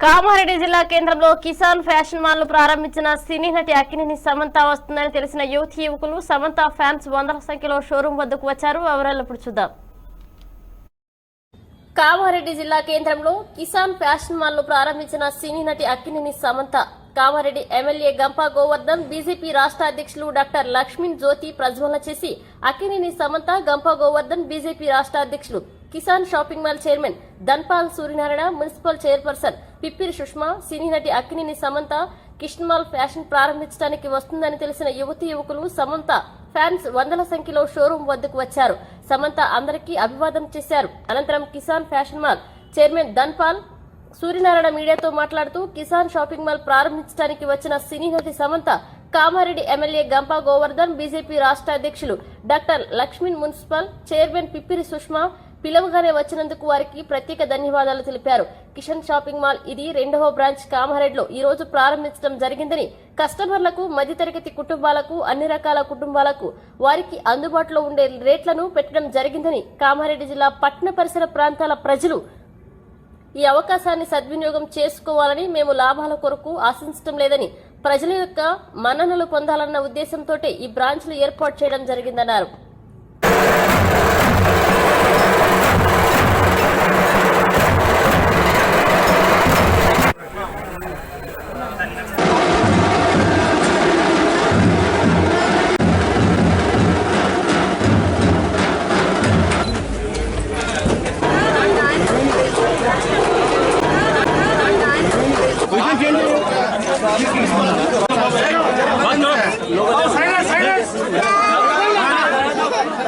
కామారెడ్డి జిల్లా కేంద్రంలో కిసాన్ ఫ్యాషన్ మాల్ను ప్రారంభించిన సినీ నటి అక్కినేని సమంత వస్తుందని తెలిసిన యువతి యువకులు సమంత ఫ్యాన్స్ వందల సంఖ్యలో షోరూం వద్దకు వచ్చారు. వివరాలు ఇప్పుడు చూద్దాం. కామారెడ్డి జిల్లా కేంద్రంలో కిసాన్ ఫ్యాషన్ మాల్ను ప్రారంభించిన సినీ నటి అక్కినేని సమంత కామారెడ్డి ఎమ్మెల్యే గంపా గోవర్ధన్ బీజేపీ రాష్ట్ర అధ్యక్షులు డాక్టర్ లక్ష్మణ్ జ్యోతి ప్రజ్వలన చేసి అక్కినేని సమంత గంపా గోవర్ధన్ బీజేపీ రాష్ట్ర అధ్యక్షులు Kisan shopping mall chairman Dhanpal Suryanarayana municipal chairperson Pippiri Sushma cine నటి అక్కినేని సమంత కిష్న్మాల్ ఫ్యాషన్ ప్రారంభించడానికి వస్తుందని తెలిసిన యువతి యువకులు సమంత ఫ్యాన్స్ వందల సంఖ్యలో షోరూం వద్దకు వచ్చారు. సమంత అందరికీ అభివాదం చేశారు. అనంతరం Kisan fashion mall chairman Dhanpal Suryanarayana మీడియాతో మాట్లాడుతూ కిసాన్ షాపింగ్ మాల్ ప్రారంభించడానికి వచ్చిన సినీ నటి సమంత కామారెడ్డి ఎమ్మెల్యే గంపా గోవర్ధన్ బీజేపీ రాష్ట్ర అధ్యక్షులు doctor Laxman municipal chairman Pippiri Sushma పిలవగానే వచ్చినందుకు వారికి ప్రత్యేక ధన్యవాదాలు తెలిపారు. కిషన్ షాపింగ్ మాల్ ఇది రెండవ బ్రాంచ్ కామారెడ్డిలో ఈ రోజు ప్రారంభించడం జరిగిందని కస్టమర్లకు మధ్యతరగతి కుటుంబాలకు అన్ని రకాల కుటుంబాలకు వారికి అందుబాటులో ఉండే రేట్లను పెట్టడం జరిగిందని కామారెడ్డి జిల్లా పట్టణ పరిసర ప్రాంతాల ప్రజలు ఈ అవకాశాన్ని సద్వినియోగం చేసుకోవాలని మేము లాభాల కొరకు ఆశించడం లేదని ప్రజల యొక్క మన్ననలు పొందాలన్న ఉద్దేశంతో ఈ బ్రాంచ్లు ఏర్పాటు చేయడం జరిగిందన్నారు.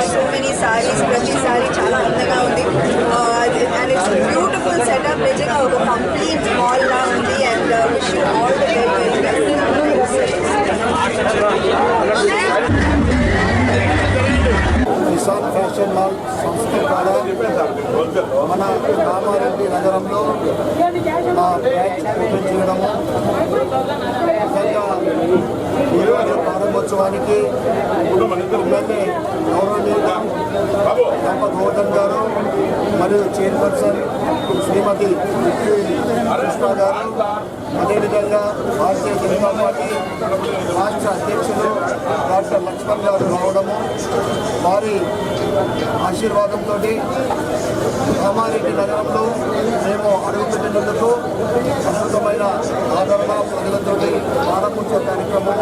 ఇప్పుడే I saw so many saris ప్రతి సారీ చాలా అందంగా ఉంది అండ్ ఇట్స్ బ్యూటిఫుల్ సెటప్ నిజంగా ఒక కంప్లీట్ మాల్ లా ఉంది and wish you all the very very Kisan fashion mall సంస్థ ద్వారా మన కామారెడ్డి నగరంలో మా బ్రాంచ్ ఓపెన్ చేయడము నిజంగా ఈరోజు ప్రారంభోత్సవానికి ఎమ్మెల్యే గౌరవనీయులు గంప గౌతమ్ గారు మరియు చైర్పర్సన్ శ్రీమతి కృష్ణ గారు. అదేవిధంగా భారతీయ జనతా పార్టీ రాష్ట్ర అధ్యక్షులు డాక్టర్ లక్ష్మణ్ గారు రావడము వారి ఆశీర్వాదంతో కామారెడ్డి నగరంలో మేము అడుగుపెట్టినందుకు అద్భుతమైన ఆదరణ ప్రజలతో ప్రారంభించే కార్యక్రమం.